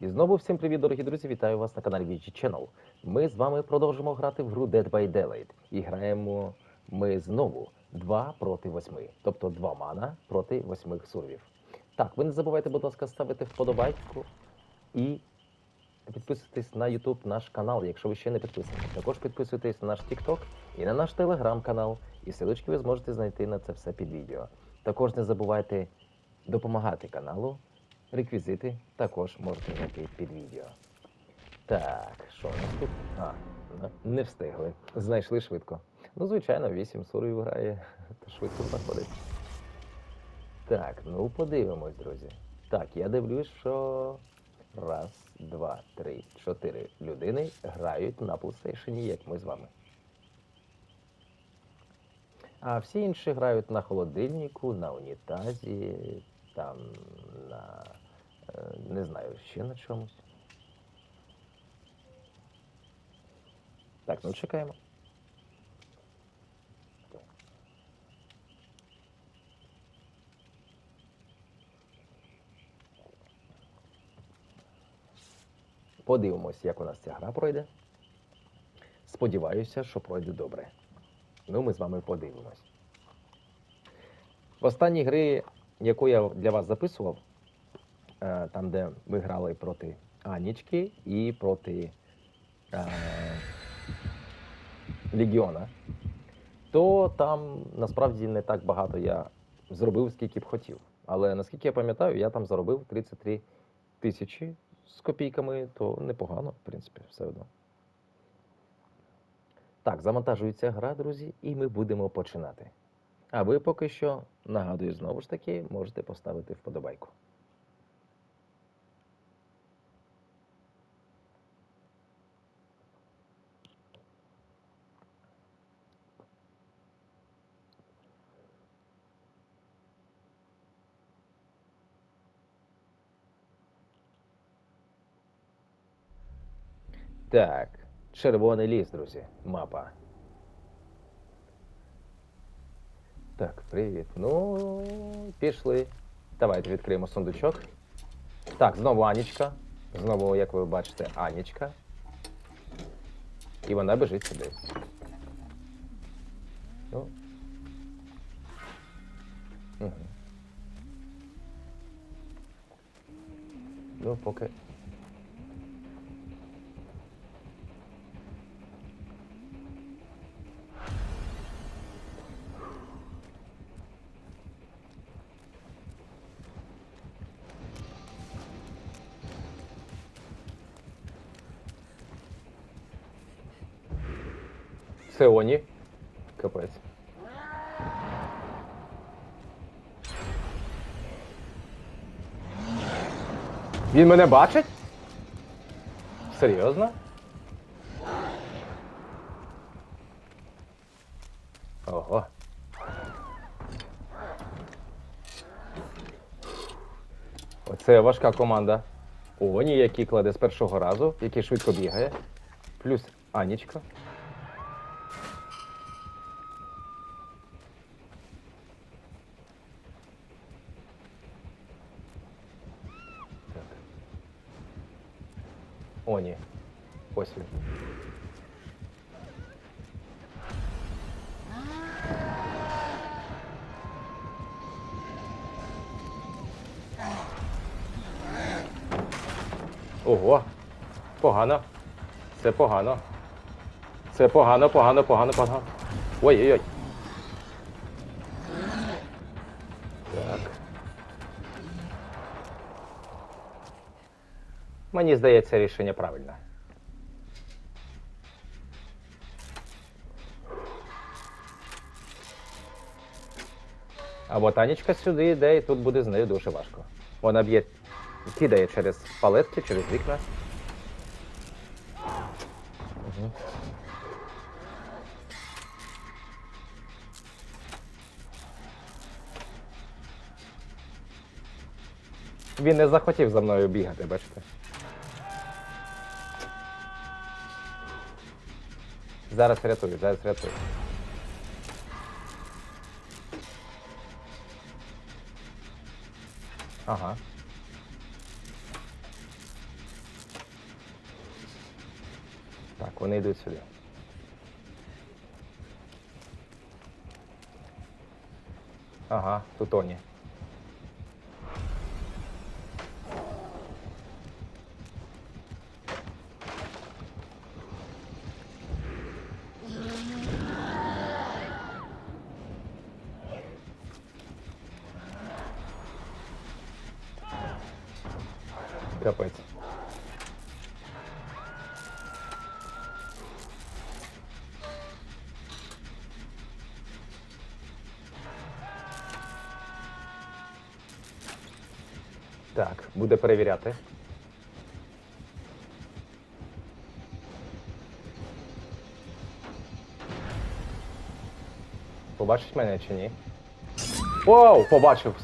І знову всім привіт, дорогі друзі! Вітаю вас на каналі VG Channel. Ми з вами продовжимо грати в гру Dead by Daylight. І граємо ми знову 2 проти 8. Тобто 2 мана проти 8 сурвів. Так, ви не забувайте, будь ласка, ставити вподобайку і підписуйтесь на YouTube наш канал, якщо ви ще не підписані. Також підписуйтесь на наш TikTok і на наш Telegram канал. І силочки ви зможете знайти на це все під відео. Також не забувайте допомагати каналу. Реквізити також можете знайти під відео. Так, що нас тут? А, не- не встигли. Знайшли швидко. Ну, звичайно, 8 сурів грає, то швидко знаходить. Так, ну подивимось, друзі. Так, я дивлюсь, що раз, два, три, чотири людини грають на PlayStation, як ми з вами. А всі інші грають на холодильнику, на унітазі, там на е, не знаю, ще на чомусь. Так, ну чекаємо. Подивимось, як у нас ця гра пройде. Сподіваюся, що пройде добре. Ну, ми з вами подивимось. В останній грі, яку я для вас записував, е, там, де ми грали проти Анічки і проти е, Легіона, то там насправді не так багато я зробив, скільки б хотів. Але наскільки я пам'ятаю, я там заробив 33 тисячі з копійками, то непогано, в принципі, все одно. Так, завантажується гра, друзі, і ми будемо починати. А ви поки що, нагадую, знову ж таки, можете поставити вподобайку. Так, червоний ліс, друзі, мапа. Так, привіт. Ну, пішли. Давайте відкриємо сундучок. Так, знову Анічка. Знову, як ви бачите, Анічка. І вона біжить сюди. Ну. Угу. Ну, поки. Це Оні. Капець. Він мене бачить? Серйозно? Ого. Оце важка команда. Оні, який кладе з першого разу, який швидко бігає. Плюс Анічка. Ні. Ось. Ого. Погано. Це погано. Це погано, погано, погано, погано. Ой-ой-ой. Мені здається, рішення правильне. А ботанічка сюди йде, і тут буде з нею дуже важко. Вона б'є, кидає через палетки, через вікна. Угу. Він не захотів за мною бігати, бачите. Да, рятую, да, рятую. Ага. Так, вони йдуть сюда. Ага, тут вони. Капець. Так, буде перевіряти. Побачить мене чи ні? Оу, побачив.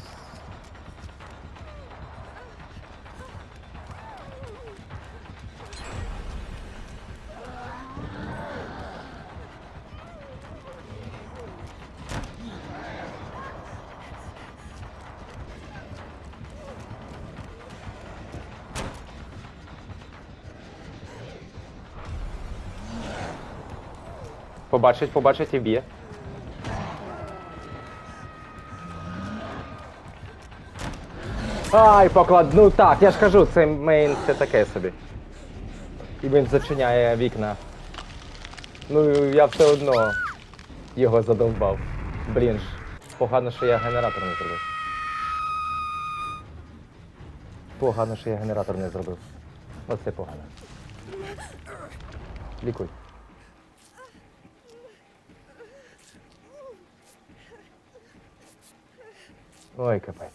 Побачить, побачить і б'є. Ай, поклад. Ну так, я ж кажу, це мейн це таке собі. І він зачиняє вікна. Ну я все одно його задовбав. Блін ж. Погано, що я генератор не зробив. Погано, що я генератор не зробив. Оце погано. Лікуй. Ой, капець.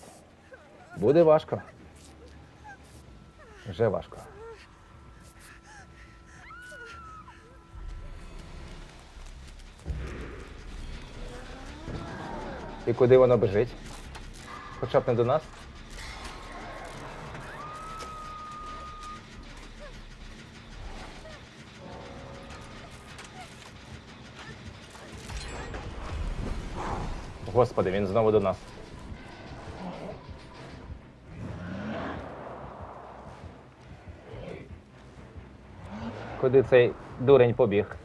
Буде важко. Вже важко. І куди воно бежить? Хоча б не до нас. Господи, він знову до нас. Куди цей дурень побіг?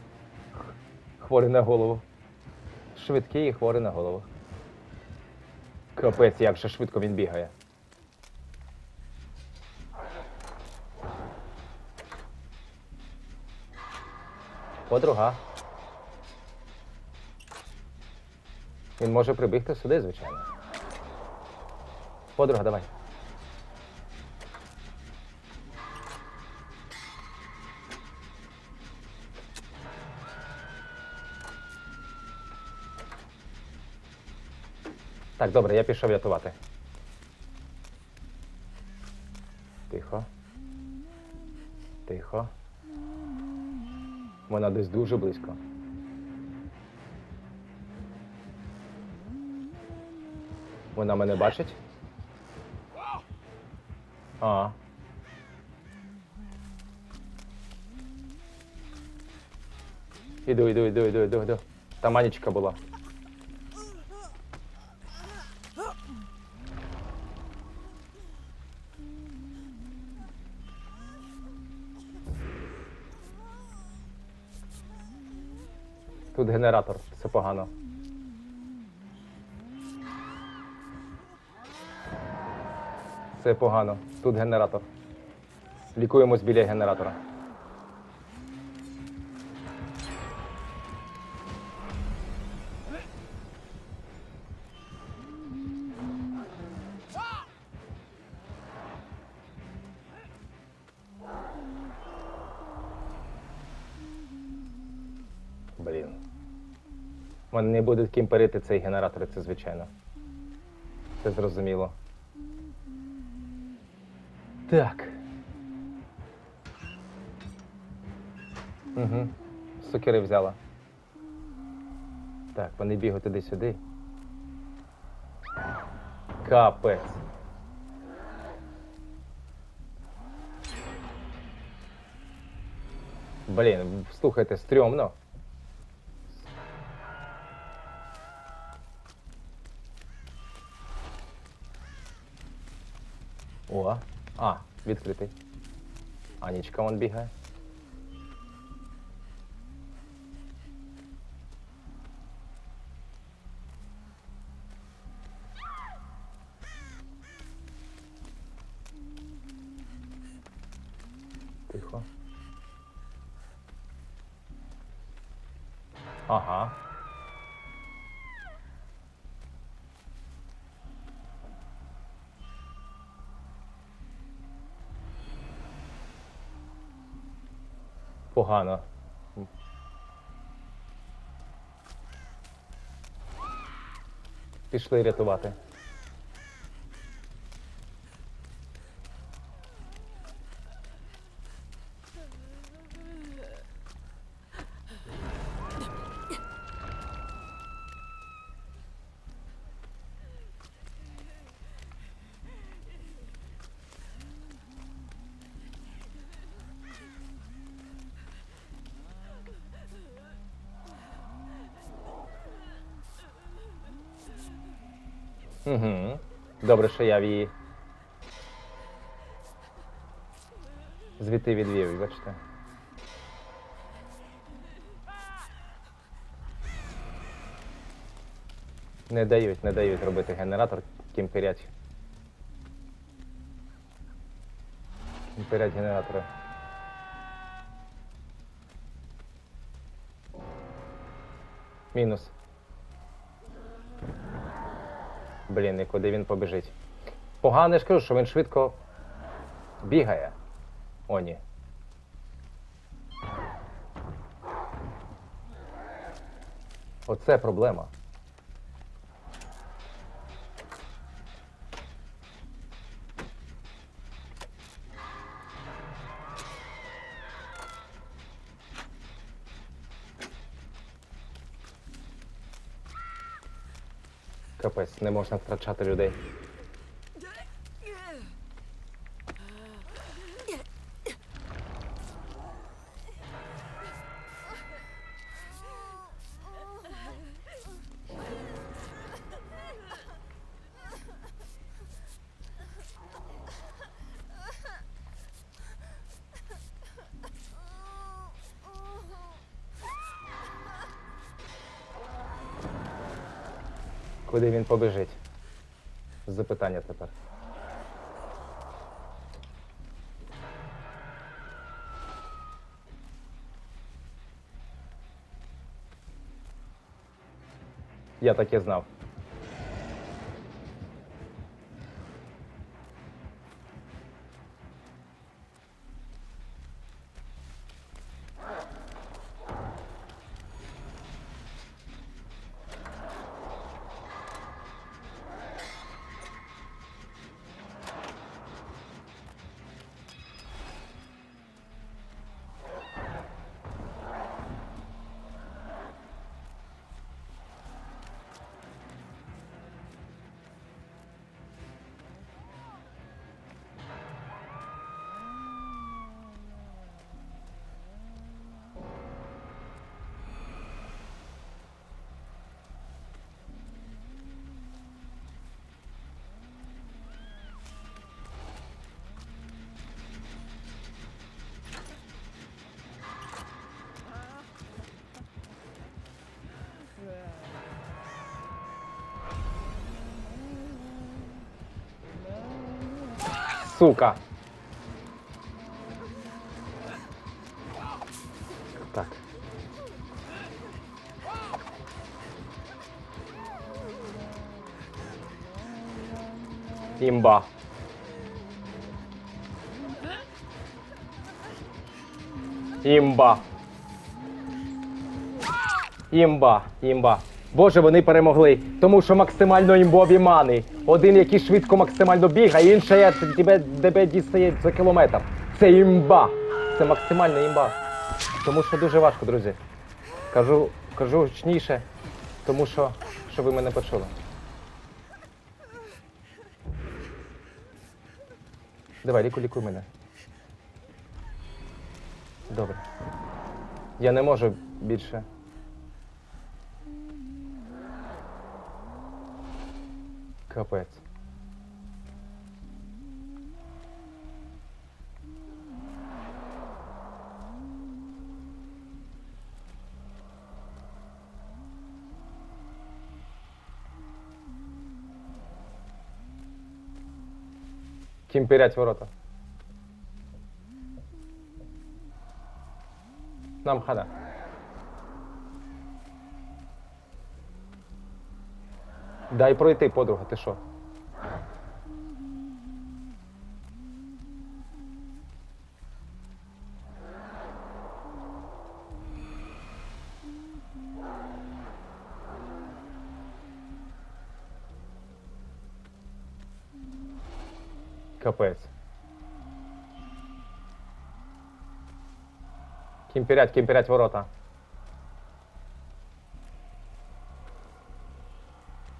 Хворий на голову. Швидкий і хворий на голову. Капець, як же швидко він бігає. Подруга. Він може прибігти сюди, звичайно. Подруга, давай. Так, добре, я пішов рятувати. Тихо. Тихо. Вона десь дуже близько. Вона мене бачить? А. Іду, іду, іду, іду, іду, іду. Там Анічка була. Тут генератор, це погано. Це погано. Тут генератор. Лікуємось біля генератора. Блін. Вони не будуть ким перейти цей генератор, це звичайно. Це зрозуміло. Так. Угу. Сокири взяла. Так, вони бігають туди-сюди. Капець. Блін, слухайте, стрьомно. О, а, відкритий. Анічка вон бігає. Погано. Пішли рятувати. Угу. Добре, що я в її. Звідти відвів, бачите. Не дають, не дають робити генератор кімперять. Кімперять генератори. Мінус. Блін, і куди він побіжить? Погано ж кажу, що він швидко бігає. О, ні. Оце проблема. Капець, не можна втрачати людей. Куди він побіжить? Запитання тепер. Я так і знав. Сука. Так. Імба. Імба. Імба, імба. Боже, вони перемогли, тому що максимально імбові мани. Один, який швидко максимально бігає, інший я тебе, тебе дістає за кілометр. Це імба. Це максимальна імба. Тому що дуже важко, друзі. Кажу, кажу гучніше, тому що, що ви мене почули. Давай, лікуй, лікуй мене. Добре. Я не можу більше. Капець. Кімпірять ворота. Нам хана. Дай пройти, подруга, ти що? Капець. Кімпірять, кімпірять ворота.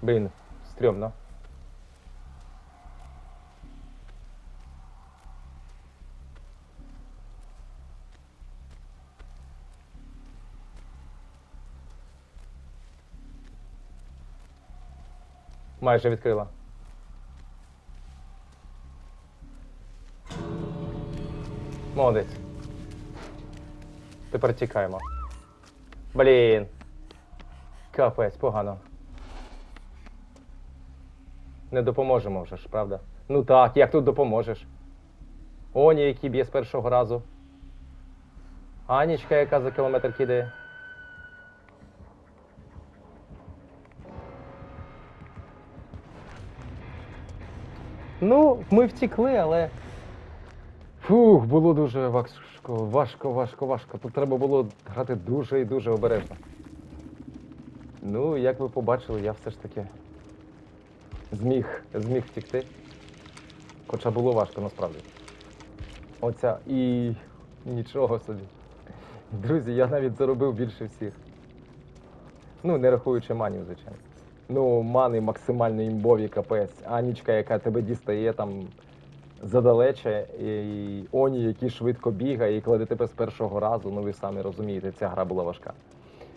Блін, стрьомно. Майже відкрила. Молодець. Тепер тікаємо. Блін. Капець, погано. Не допоможемо вже ж, правда? Ну так, як тут допоможеш? Оні, який б'є з першого разу. Анічка, яка за кілометр кидає. Ну, ми втікли, але. Фух, було дуже важко, важко, важко, важко. Тут треба було грати дуже і дуже обережно. Ну, як ви побачили, я все ж таки зміг, зміг втікти. Хоча було важко насправді. Оця і нічого собі. Друзі, я навіть заробив більше всіх. Ну, не рахуючи манів, звичайно. Ну, мани максимально імбові капець. Анічка, яка тебе дістає там задалече, і Оні, який швидко бігає і кладе тебе з першого разу. Ну ви самі розумієте, ця гра була важка.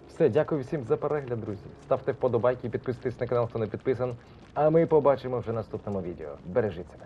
Все, дякую всім за перегляд, друзі. Ставте вподобайки, підписуйтесь на канал, хто не підписан. А ми побачимо вже в наступному відео. Бережіть себе.